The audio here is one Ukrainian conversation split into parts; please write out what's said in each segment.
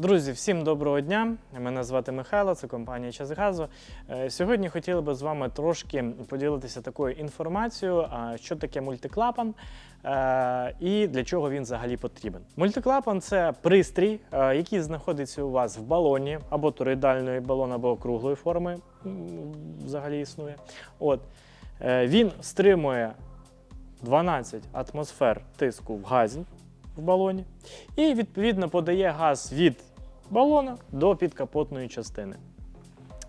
Друзі, всім доброго дня. Мене звати Михайло, це компанія Час Газу. Е, Сьогодні хотіли би з вами трошки поділитися такою інформацією, що таке мультиклапан е, і для чого він взагалі потрібен. Мультиклапан це пристрій, е, який знаходиться у вас в балоні, або тороїдальний балон, або круглої форми взагалі існує. От. Він стримує 12 атмосфер тиску в газі в балоні і відповідно подає газ від балона до підкапотної частини.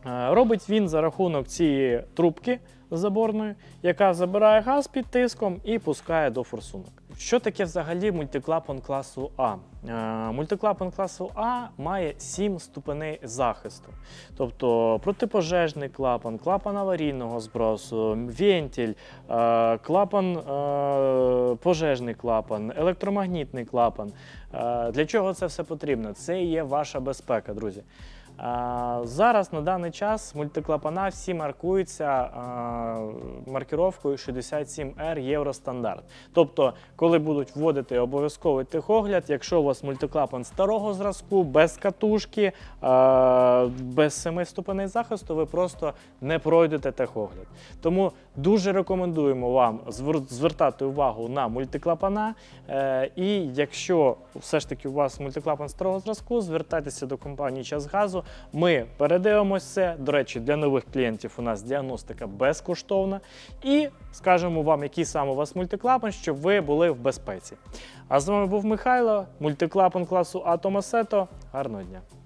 Е, Робить він за рахунок цієї трубки заборної, яка забирає газ під тиском і пускає до форсунок. Що таке взагалі мультиклапан класу А? Е, Мультиклапан класу А має 7 ступеней захисту, тобто протипожежний клапан, клапан аварійного збросу, вентиль, е, клапан е, пожежний клапан, електромагнітний клапан. Для чого це все потрібно? Це є ваша безпека, друзі. Зараз на даний час мультиклапана всі маркуються а, маркіровкою 67R Євростандарт. Тобто, коли будуть вводити обов'язковий техогляд, якщо у вас мультиклапан старого зразку, без катушки, без семи ступеней захисту, ви просто не пройдете техогляд. Тому дуже рекомендуємо вам звертати увагу на мультиклапана. Е, І якщо все ж таки у вас мультиклапан старого зразку, звертайтеся до компанії Час Газу. Ми передивимося це. До речі, для нових клієнтів у нас діагностика безкоштовна. І скажемо вам, який саме у вас мультиклапан, щоб ви були в безпеці. А з вами був Михайло, мультиклапан класу Атомасето. Гарного дня!